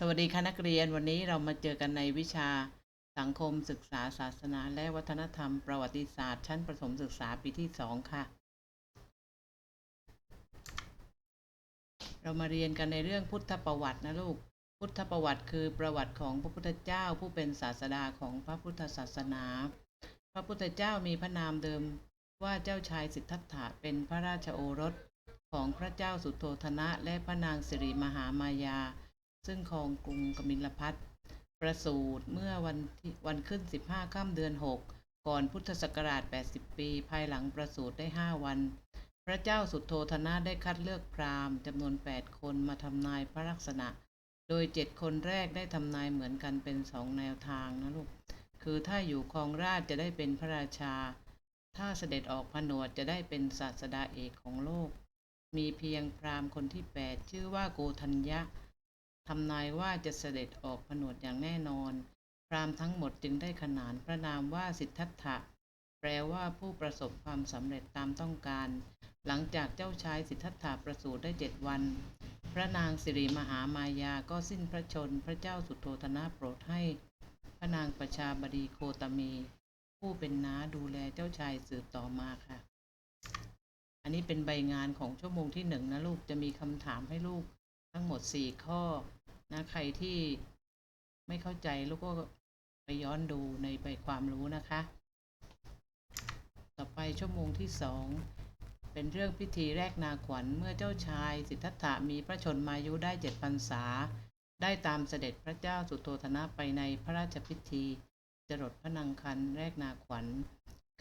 สวัสดีค่ะนักเรียนวันนี้เรามาเจอกันในวิชาสังคมศึกษาศาสนา และวัฒนธรรม ประวัติศาสตร์ ชั้นประถมศึกษาปีที่สองค่ะ เรามาเรียนกันในเรื่องพุทธประวัตินะลูก พุทธประวัติคือประวัติของพระพุทธเจ้าผู้เป็นศาสดาของพระพุทธศาสนา พระพุทธเจ้ามีพระนามเดิมว่าเจ้าชายสิทธัตถะเป็นพระราชโอรสของพระเจ้าสุโธธนะ และพระนางสิริมหามายา ซึ่งครองกรุงกมิลพัทประสูติเมื่อวันที่วันขึ้น 15ค่ำเดือน 6 ก่อนพุทธศักราช 80 ปี ภายหลังประสูติได้ 5 วัน พระเจ้าสุโธธนะได้คัดเลือกพราหมณ์จำนวน 8 คนมาทำนายพระลักษณะ โดย 7 คนแรกได้ทำนายเหมือนกันเป็นสองแนวทางนะลูก คือถ้าอยู่ครองราชจะได้เป็นพระราชา ถ้าเสด็จออกผนวดจะได้เป็นศาสดาเอกของโลก มีเพียงพราหมณ์คนที่ 8 ชื่อว่าโกธัญญะ ทำนายว่าจะเสด็จออกผนวดอย่างแน่นอน พราหมณ์ทั้งหมดจึงได้ขนานพระนามว่าสิทธัตถะ แปลว่าผู้ประสบความสำเร็จตามต้องการ หลังจากเจ้าชายสิทธัตถะประสูติได้เจ็ดวัน พระนางสิริมหามายาก็สิ้นพระชนพระเจ้าสุโธทนะโปรดให้ พระนางประชาบดีโคตมี ผู้เป็นน้าดูแลเจ้าชายสืบต่อมาค่ะ อันนี้เป็นใบงานของชั่วโมงที่หนึ่งนะลูกจะมีคำถามให้ลูก ทั้งหมดสี่ข้อนะใครที่ไม่เข้าใจลูกก็ไปย้อนดูในใบความรู้นะคะ ต่อไปชั่วโมงที่สองเป็นเรื่องพิธีแรกนาขวัญเมื่อเจ้าชาย สิทธัตถะมีพระชนมายุได้เจ็ดพรรษา ได้ตามเสด็จพระเจ้าสุโธธนะไปในพระราชพิธีจรดพระนางคันแรกนาขวัญ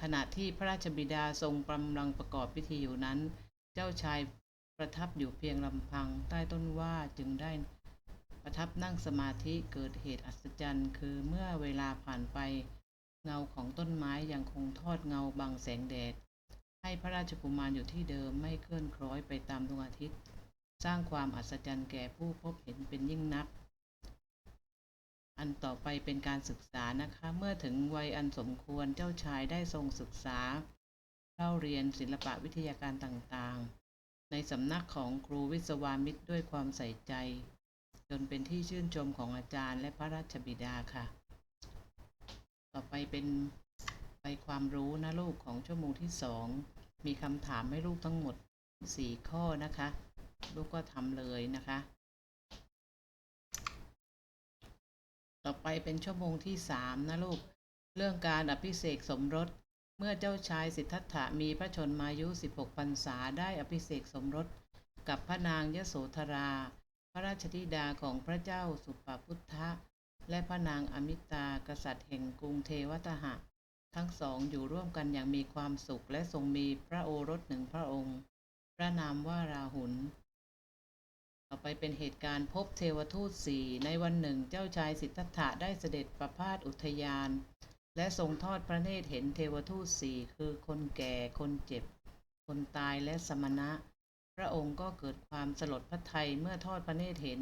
ขณะที่พระราชบิดาทรงกำลังประกอบพิธีอยู่นั้น เจ้าชาย ประทับอยู่เพียงลำพังใต้ต้นว่าจึงได้ประทับนั่งสมาธิเกิดเหตุอัศจรรย์ คือเมื่อเวลาผ่านไปเงาของต้นไม้ยังคงทอดเงาบังแสงแดด ให้พระราชกุมารอยู่ที่เดิมไม่เคลื่อนคล้อยไปตามดวงอาทิตย์ สร้างความอัศจรรย์แก่ผู้พบเห็นเป็นยิ่งนัก อันต่อไปเป็นการศึกษานะคะ เมื่อถึงวัยอันสมควรเจ้าชายได้ทรงศึกษาเล่าเรียนศิลปะวิทยาการต่าง ในสำนักของครูวิศวามิตรด้วยความใส่ใจ จนเป็นที่ชื่นชมของอาจารย์และพระราชบิดาค่ะ ต่อไปเป็นไปความรู้นะลูกของชั่วโมงที่สองมีคำถามให้ลูกทั้งหมดสี่ข้อนะคะ ลูกก็ทำเลยนะคะ ต่อไปเป็นชั่วโมงที่สามนะลูก เรื่องการอภิเษกสมรส เมื่อเจ้าชายสิทธัตถะมีพระชนมายุ 16พรรษาได้อภิเษกสมรสกับพระนางยโสธรา พระราชธิดาของพระเจ้าสุปพุทธะ และพระนางอมิตากษัตริย์แห่งกรุงเทวทหะ ทั้งสองอยู่ร่วมกันอย่างมีความสุขและทรงมีพระโอรสหนึ่งพระองค์ พระนามว่าราหุล ต่อไปเป็นเหตุการณ์พบเทวทูตสี่ในวันหนึ่งเจ้าชายสิทธัตถะได้เสด็จประพาสอุทยาน และทรงทอดพระเนตรเห็นเทวทูตสี่คือคนแก่คนเจ็บ คนตายและสมณะ พระองค์ก็เกิดความสลดพระทัยเมื่อทอดพระเนตรเห็น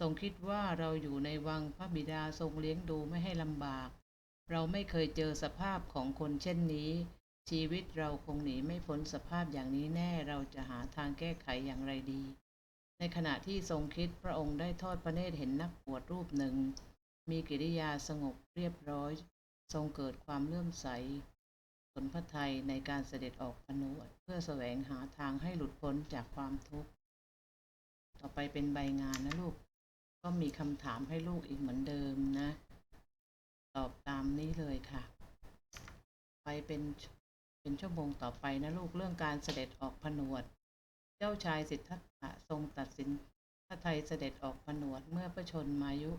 ทรงคิดว่าเราอยู่ในวังพระบิดาทรงเลี้ยงดูไม่ให้ลำบาก เราไม่เคยเจอสภาพของคนเช่นนี้ ชีวิตเราคงหนีไม่พ้นสภาพอย่างนี้แน่เราจะหาทางแก้ไขอย่างไรดี ในขณะที่ทรงคิดพระองค์ได้ทอดพระเนตรเห็นนักบวชรูปหนึ่งมีกิริยาสงบเรียบร้อย ทรงเกิดความเลื่อมใสผลพระไทยในการเสด็จออกผนวดเพื่อแสวงหาทางให้หลุดพ้นจากความทุกข์ ต่อไปเป็นใบงานนะลูก ก็มีคำถามให้ลูกอีกเหมือนเดิมนะ ตอบตามนี้เลยค่ะ ไปเป็นเป็นชั่วโมงต่อไปนะลูกเรื่องการเสด็จออกผนวด เจ้าชายสิทธัตถะทรงตัดสินพระไทยเสด็จออกผนวดเมื่อพระชนมายุ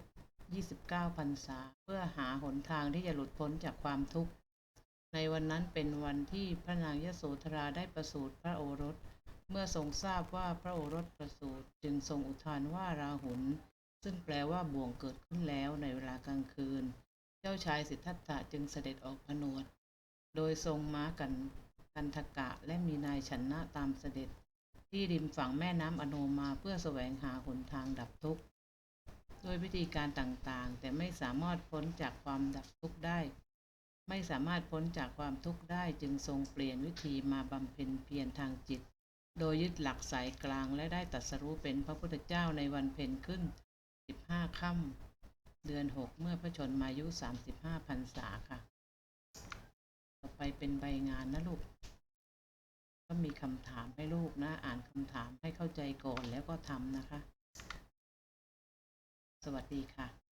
29พรรษา เพื่อหาหนทางที่จะหลุดพ้นจากความทุกข์ ในวันนั้นเป็นวันที่พระนางยโสธราได้ประสูติพระโอรส เมื่อทรงทราบว่าพระโอรสประสูติจึงทรงอุทานว่าราหุลซึ่งแปลว่าบ่วงเกิดขึ้นแล้วในเวลากลางคืน เจ้าชายสิทธัตถะจึงเสด็จออกผนวด โดยทรงม้ากันกันทกะและมีนายชนะตามเสด็จ ที่ริมฝั่งแม่น้ำอโนมาเพื่อแสวงหาหนทางดับทุกข์ ด้วยวิธีการต่างๆ แต่ไม่สามารถพ้นจากความดับทุกข์ได้ ไม่สามารถพ้นจากความทุกข์ได้จึงทรงเปลี่ยนวิธีมาบำเพ็ญเพียรทางจิต โดยยึดหลักสายกลางและได้ตรัสรู้เป็นพระพุทธเจ้าในวันเพ็ญขึ้นสิบห้าค่ำเดือนหกเมื่อพระชนมายุสามสิบห้าพรรษาค่ะ ต่อไปเป็นใบงานนะลูก ก็มีคำถามให้ลูกนะ อ่านคำถามให้เข้าใจก่อนแล้วก็ทำนะคะ สวัสดีค่ะ